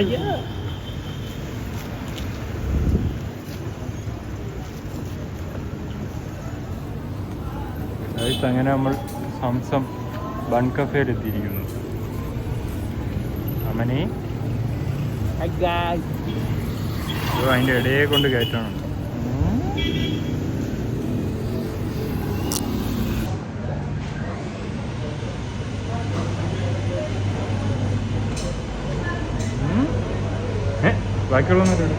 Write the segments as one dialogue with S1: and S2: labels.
S1: സ്വിഗ്ഗി അതായത് അങ്ങനെ നമ്മൾ സംസം ബൺ കഫേയിൽ എത്തിയിരിക്കുന്നു അമ്മനെ അതിന്റെ അതിന്റെ ഇടയെ കൊണ്ട് കയറ്റണം. ഏ, ബാക്കിയുള്ളവന്നൊരു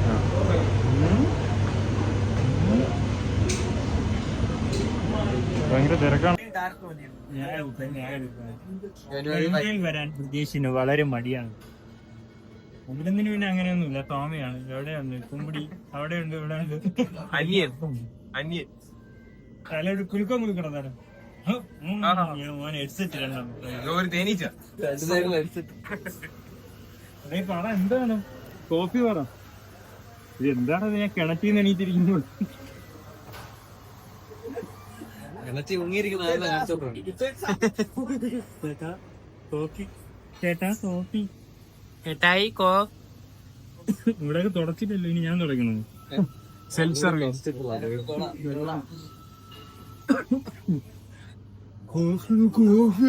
S1: ഭയങ്കര തിരക്കാണ്. ഞാൻ വരാൻ പ്രതീക്ഷിന് വളരെ മടിയാണ്. ഇവിടുന്ന് പിന്നെ അങ്ങനെയൊന്നുമില്ല. തോമയാണ് എവിടെയാണ്? കുമ്പിടി. അവിടെ ഉണ്ട് ഇവിടെ ഉണ്ട്
S2: അന്യൻ അന്യൻ
S1: തലയൊരു കുലുക്കം കുലുക്കണതാണ് മോനെ ഹെഡ്സെറ്റ് രണ്ടാം
S2: ഒരു തേനീച്ച.
S1: എന്താണ്? കോഫി പറ. ഇത്? എന്താണ് ഞാൻ കിണറ്റിന്ന് എണീറ്റിരിക്കുന്നു.
S2: കിണറ്റി മുങ്ങിയിരിക്കുന്ന.
S1: ചേട്ടാ കോഫി. ചേട്ടാ കോഫി.
S2: ചേട്ടായി കോ
S1: ഇവിടെ തുടച്ചില്ലല്ലോ ഇനി ഞാൻ തുടങ്ങണത്? സെൽഫ് സർവീസ് കോഫി കോഫി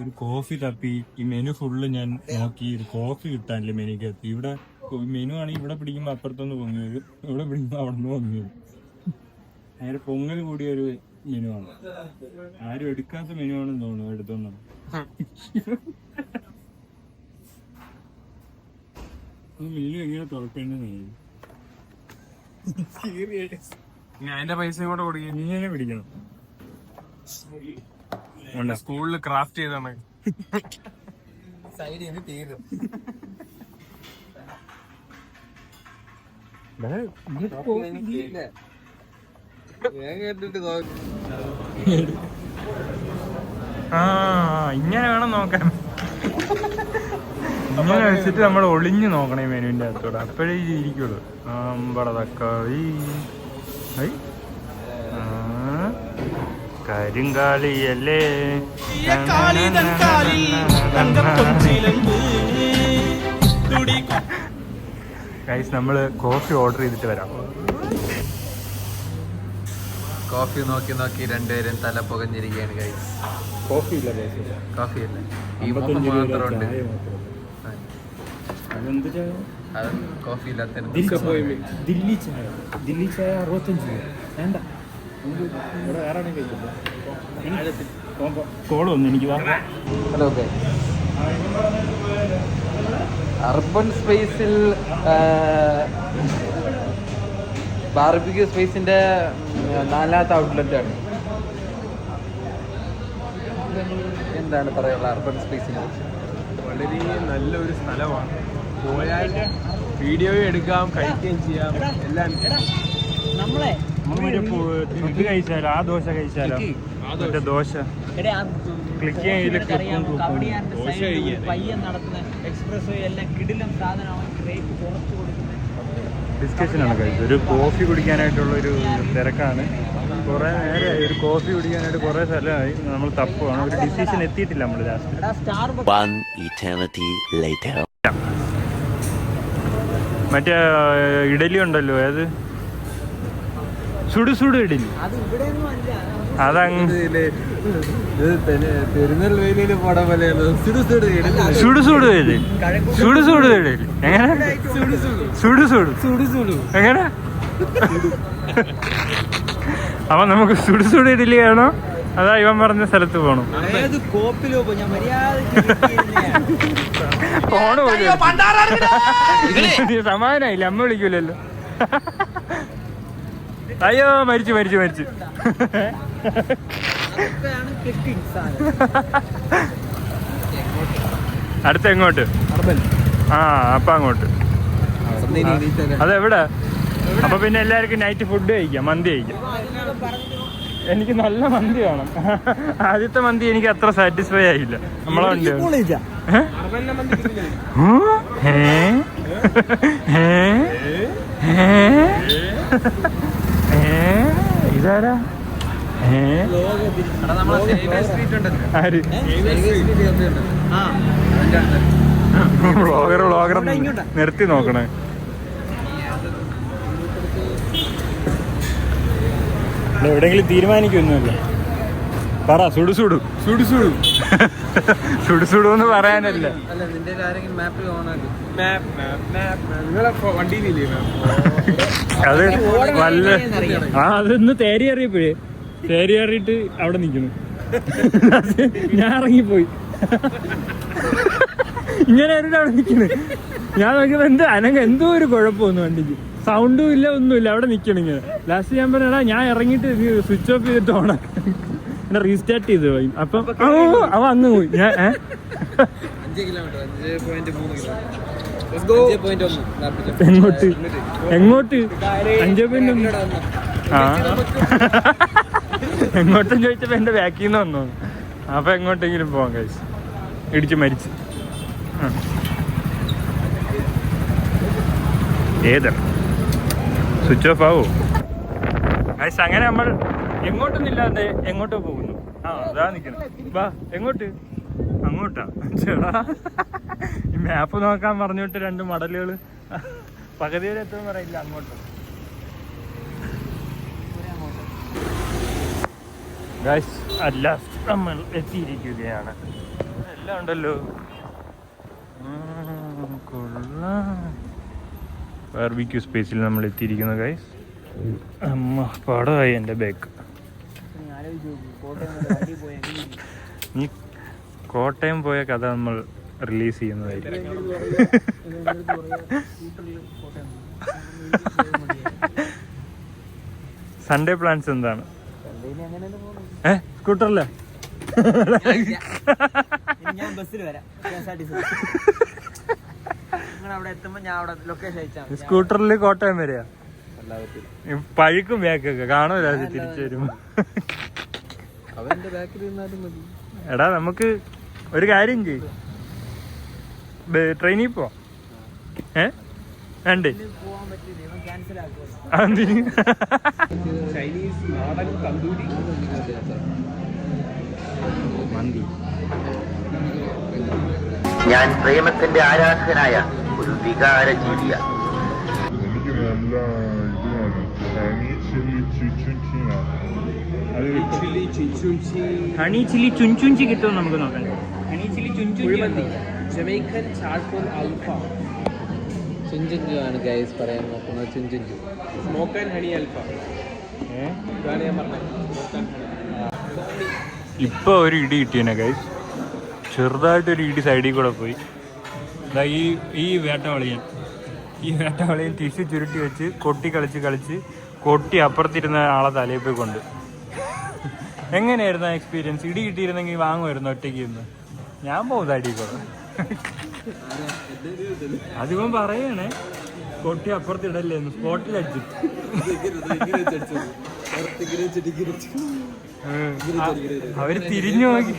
S1: ഒരു കോഫി തപ്പി. ഈ മെനു ഫുള്ള് ഞാൻ നോക്കി. ഒരു കോഫി കിട്ടാനില്ല മെനുക്കകത്ത് ഇവിടെ മെനു ആണെങ്കിൽ ഇവിടെ പിടിക്കുമ്പോൾ അപ്പുറത്തൊന്ന് പൊങ്ങി വരും. ഇവിടെ പിടിക്കുമ്പോൾ അവിടെ നിന്ന് പൊങ്ങി വരും. നേരെ പൊങ്ങൽ കൂടിയ ഒരു മെനു ആണ്. ആരും എടുക്കാത്ത മെനു ആണെന്ന് തോന്നുന്നു. എടുത്തോന്നു മെനു എങ്ങനെ തുറക്കേണ്ടത്
S2: ഞാൻ എന്റെ പൈസ കൂടെ കൊടുക്കുക
S1: നീ എന്നെ പിടിക്കണം?
S2: സ്കൂളിൽ ക്രാഫ്റ്റ് ചെയ്താണ്.
S1: ദേ, ഇത് കോ- ആ ഇങ്ങനെ വേണം നോക്കാൻ. ഇങ്ങനെ വെച്ചിട്ട് നമ്മൾ ഒളിഞ്ഞു നോക്കണേ മെനുവിന്റെ അകത്തോടെ. അപ്പോഴേ ഇരിക്കുള്ളൂ. അമ്പട തക്കാളി. കരിങ്കാളിയല്ലേ ഗൈസ് നമ്മൾ കോഫി ഓർഡർ ചെയ്തിട്ട് വരാം.
S2: കോഫി നോക്കി നോക്കി രണ്ടുപേരും തല പുകഞ്ഞിരിക്കുകയാണ് കൈസ്
S1: കോഫി ഇല്ല ഗൈസ്
S2: കോഫി അല്ല ഈ മുഖം മാത്രമുണ്ട്.
S1: അതെന്ത്
S2: കോഫി ഇല്ലാത്ത
S1: ദില്ലി ചായ. ദില്ലി ചായ അറുപത്തഞ്ച് വേണ്ട. കോൾ വന്നു എനിക്ക്
S2: ഹലോ അർബൻ സ്പേസിൽ ബാർബിക്യൂ സ്പേസിന്റെ നാലാമത്തെ ഔട്ട്ലെറ്റ് ആണ്. എന്താണ് പറയാനുള്ള അർബൻ സ്പേസിനെ കുറിച്ച്?
S3: വളരെ നല്ലൊരു സ്ഥലമാണ്. പോയാൽ വീഡിയോ എടുക്കാം കഴിക്കുകയും ചെയ്യാം. എല്ലാം
S1: ഫുഡ് കഴിച്ചാലോ? ആ ദോശ മറ്റേ ദോശ. ക്ലിക്ക് ചെയ്യില്ല കഴിച്ചത്. ഒരു കോഫി കുടിക്കാനായിട്ടുള്ള ഒരു തിരക്കാണ്. കുറേ നേരമായി ഒരു കോഫി കുടിക്കാനായിട്ട് കുറേ സ്ഥലമായി. നമ്മൾ തപ്പുവാണ്. ഒരു ഡിസിഷൻ എത്തിയിട്ടില്ല നമ്മൾ ലാസ്റ്റ്. മറ്റേ ഇഡലി ഉണ്ടല്ലോ. ഏത്? സുടു സുടു
S4: ഇടി
S1: അതങ്ങ്
S2: സുടു സുടു
S1: സുടു സുടു എങ്ങനെ? സുടു സുടു എങ്ങനെ? അപ്പൊ നമുക്ക് സുടു സുടു ഇഡലി വേണോ അതാ ഇവൻ പറഞ്ഞ സ്ഥലത്ത് പോകണം
S4: ഏത് കോപ്പിലോ പോ ഞാൻ മര്യാദ
S1: ഫോണ് പോലും സമാധാനായില്ല. അമ്മ വിളിക്കൂലല്ലോ. അയ്യോ മരിച്ചു മരിച്ചു മരിച്ചു. അടുത്ത എങ്ങോട്ട്? ആ അപ്പൊ അങ്ങോട്ട്. അതെവിടെ? അപ്പൊ പിന്നെ എല്ലാവർക്കും നൈറ്റ് ഫുഡ് കഴിക്കാം മന്തി കഴിക്കാം. എനിക്ക് നല്ല മന്തി വേണം. ആദ്യത്തെ മന്തി എനിക്ക് അത്ര സാറ്റിസ്ഫൈ ആയില്ല. നമ്മളെ ഏ? ഏ? ഏ? ഇതാരാ ആര്? വ്ളോഗർ വ്ളോഗർ നിർത്തി നോക്കണേ. ഇവിടെ എവിടെയെങ്കിലും തീരുമാനിക്കൊന്നുമില്ല പറ സുടു സുടു സുടു സുടു സുടു സുടു എന്ന് പറയാനല്ല. അത് വല്ല ആ അതൊന്ന് തേരി അറിയപ്പോഴേ തേരി അറിയിട്ട് അവിടെ നിൽക്കുന്നു ഞാൻ ഇറങ്ങിപ്പോയി ഇങ്ങനെ ആയിരുന്നു അവിടെ നിൽക്കുന്നു ഞാൻ നോക്കിയപ്പോ എന്ത് അനങ്ങ എന്തോ ഒരു കുഴപ്പമൊന്നും വണ്ടിക്ക് സൗണ്ടും ഇല്ല ഒന്നുമില്ല അവിടെ നിൽക്കണം ഇങ്ങനെ ലാസ്റ്റ് ഞാൻ പറഞ്ഞാ ഞാൻ ഇറങ്ങിയിട്ട് സ്വിച്ച് ഓഫ് ചെയ്തിട്ട് ഓണാക്കി എന്നെ റീസ്റ്റാർട്ട് ചെയ്തു പോയി അപ്പം അവ അങ്ങ് പോയി ഞാൻ?
S2: അഞ്ച് കിലോമീറ്റർ അഞ്ച് പോയിന്റ് മൂന്ന് കിലോമീറ്റർ
S1: എങ്ങോട്ട്? എങ്ങോട്ട്? അഞ്ചേ പോയിന്റ് ഒന്ന്. ആ. എങ്ങോട്ടും ചോദിച്ചപ്പോ എന്റെ ബാക്കിൽ നിന്ന് വന്നു. അപ്പൊ എങ്ങോട്ടെങ്കിലും പോവാം കഴിച്ചു ഇടിച്ച് മരിച്ച്. ഏതാ? സ്വിച്ച് ഓഫ് ആവോ? ഗൈസ് അങ്ങനെ നമ്മൾ എങ്ങോട്ടൊന്നും എങ്ങോട്ടൊന്നില്ലാതെ എങ്ങോട്ടോ പോകുന്നു. ആ അതാ നിക്കണം. വാ എങ്ങോട്ട്? അങ്ങോട്ടാ. ചേടാ. ഈ മാപ്പ് നോക്കാൻ പറഞ്ഞിട്ട് രണ്ട് മടലുകൾ പകുതി വരെ എത്തുമെന്ന് പറയില്ല അങ്ങോട്ട്. ഗൈസ് അല്ല നമ്മൾ എത്തിയിരിക്കുകയാണ്. എല്ലാം ഉണ്ടല്ലോ. ബാർബിക്യൂ സ്പേസിൽ നമ്മൾ എത്തിയിരിക്കുന്നു ഗൈസ് അമ്മ പാടമായി എന്റെ ബാക്ക് നീ കോട്ടയം പോയ കഥ നമ്മൾ റിലീസ് ചെയ്യുന്നതായിരിക്കും. സൺഡേ പ്ലാൻസ് എന്താണ്? ഏ? സ്കൂട്ടറല്ലേ
S4: ഇനി ഞാൻ ബസ്സിൽ വരാം. K S R T C നിങ്ങൾ അവിടെ എത്തുമ്പോൾ ഞാൻ അവിടെ ലൊക്കേഷൻ അയച്ചാൽ
S1: സ്കൂട്ടറിൽ കോട്ടയം വരെയാ? ഈ പഴുക്കും ബാക്കൊക്കെ കാണൂല അത് തിരിച്ചു വരുമ്പോ? എടാ നമുക്ക് ഒരു കാര്യം ചെയ്യും. ട്രെയിനിൽ പോവാം. ഏ? വേണ്ടേ
S3: ചൈനീസ് നാടൻ തന്തൂരി
S1: മന്തി.
S5: ഞാൻ പ്രേമത്തിന്റെ ആരാധകനായ ഒരു വികാര ജീവിയ.
S6: എനിക്ക് നല്ല ഇതുമാണ്. ഹണി ചില്ലി
S3: ചിച്ചുഞ്ചി
S1: ഹണി ചില്ലി ചുഞ്ചുഞ്ചി കിട്ടുമോ നമുക്ക് നോക്കാം. ഹണി ചില്ലി ചുഞ്ചുഞ്ചി
S3: ജമൈക്കൻ ചാർക്കോൾ അൽഫ
S2: ചുഞ്ചുഞ്ചു ആണ് ഗൈസ് പറയാൻ നോക്കുന്നത് ചുഞ്ചുഞ്ചു.
S3: സ്മോക്ക് ആൻഡ് ഹണി അൽഫ ഇതാണ് ഞാൻ പറഞ്ഞത്.
S1: ഇപ്പൊ ഒരു ഇടി കിട്ടിയനെ ഗൈസ് ചെറുതായിട്ടൊരു ഇടി സൈഡിൽ കൂടെ പോയി. ഈ ഈ വേട്ടവളിയൻ. ഈ വേട്ടവളിയൻ ടിഷ്യൂ ചുരുട്ടി വെച്ച് കൊട്ടി കളിച്ച് കളിച്ച് കൊട്ടി അപ്പുറത്തിരുന്ന ആളെ തലയിൽ പോയി കൊണ്ട്. എങ്ങനെയായിരുന്നു ആ എക്സ്പീരിയൻസ് ഇടി കിട്ടിയിരുന്നെങ്കിൽ വാങ്ങുമായിരുന്നു ഒറ്റയ്ക്ക് ഇന്ന് ഞാൻ പോകും അടി അതിപ്പം പറയണേ. കൊട്ടി അപ്പുറത്തിടല്ലേ സ്പോട്ടിൽ അടിച്ചു. അവർ തിരിഞ്ഞു നോക്കി.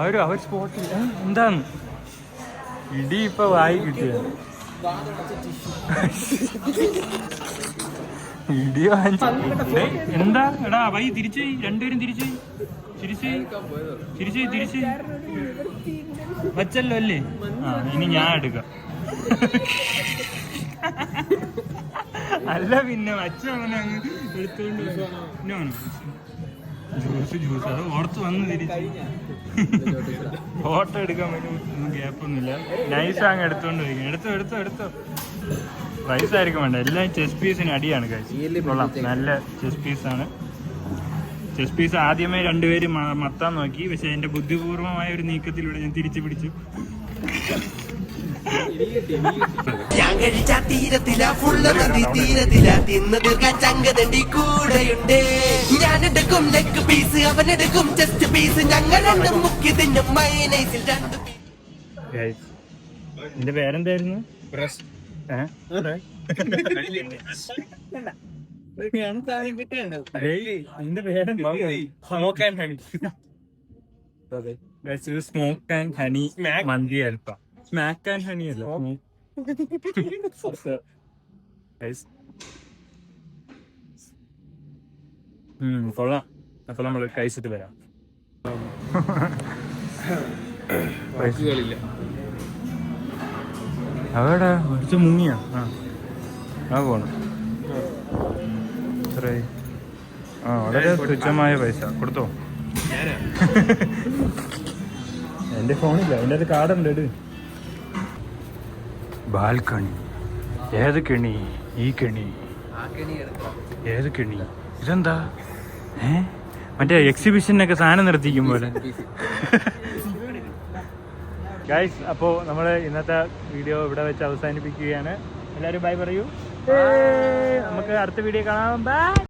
S1: അവർ അവർ സ്പോട്ടിൽ. എന്താണ്? ഇടി ഇപ്പൊ വായി കിട്ടിയ ഇടി വാങ്ങിച്ചു ഡേയ്, എന്താ? എടാ വൈ തിരിച്ചു രണ്ടുപേരും തിരിച്ചു തിരിച്ച് തിരിച്ച് തിരിച്ചു വച്ചല്ലോ അല്ലേ? ആ ഇനി ഞാൻ എടുക്കാം. അല്ല പിന്നെ വച്ച അങ്ങനെ അങ്ങ് എടുത്തോണ്ട് ജ്യൂസ് ജ്യൂസ്. അത് ഓർത്ത് വന്ന് തിരിച്ച് ഫോട്ടോ എടുക്കാൻ ഒന്നും ഗ്യാപ്പൊന്നുമില്ല. നൈസ് അങ്ങ് എടുത്തോണ്ട് പോയി എടുത്തോ എടുത്തോ എടുത്തോ. റൈസ് ആയിരിക്കും വേണ്ട എല്ലാം ചെസ് പീസിന് അടിയാണ് കഴിച്ചു കൊള്ളാം. നല്ല ചെസ് പീസാണ് ചെസ് പീസ് ആദ്യമേ രണ്ടുപേരും മത്താൻ നോക്കി. പക്ഷെ എന്റെ ബുദ്ധിപൂർവമായ ഒരു നീക്കത്തിലൂടെ ഞാൻ തിരിച്ചു പിടിച്ചു.
S7: ഞാൻ കഴിച്ച തീരത്തില ഫുള്ള നദി തീരത്തില തിന്ന് തീർക്കാൻ ചങ്കതണ്ടി കൂടെയുണ്ട് ഞാൻ എടുക്കും ലെഗ് പീസ് അവൻ എടുക്കും ചെസ്റ്റ് പീസ് ഞങ്ങൾ രണ്ടും മുക്കി തിന്നും മൈനൈസിൽ രണ്ട്
S1: ഗൈസ് എന്റെ പേരെന്തായിരുന്നു smoke and honey smoke and honey മന്തി അൽപ്പ സ്മാക്ക് ആൻഡ് ഹണി അല്ല. കൊള്ളാം. അപ്പൊ നമ്മൾ കഴിച്ചിട്ട് വരാം.
S3: വാക്കുകളില്ല
S1: അവിടെ കുറച്ച് മുങ്ങിയാ. ആ. ആ പോണം. എത്രയായി ആ വളരെ തുച്ഛമായ പൈസ. കൊടുത്തോ? എന്റെ ഫോണില്ല. എന്റെ അത് കാർഡുണ്ട് ഇട് ബാൽക്കണി. ഏത് കെണി? ഈ കെണി. ഏത് കെണി? ഇതെന്താ? ഏ? മറ്റേ എക്സിബിഷനൊക്കെ സാധനം നിർത്തിക്കും പോലെ. ഗൈസ് അപ്പോൾ നമ്മൾ ഇന്നത്തെ വീഡിയോ ഇവിടെ വെച്ച് അവസാനിപ്പിക്കുകയാണ്. എല്ലാവരും ബൈ പറയൂ. നമുക്ക് അടുത്ത വീഡിയോ കാണാം. ബൈ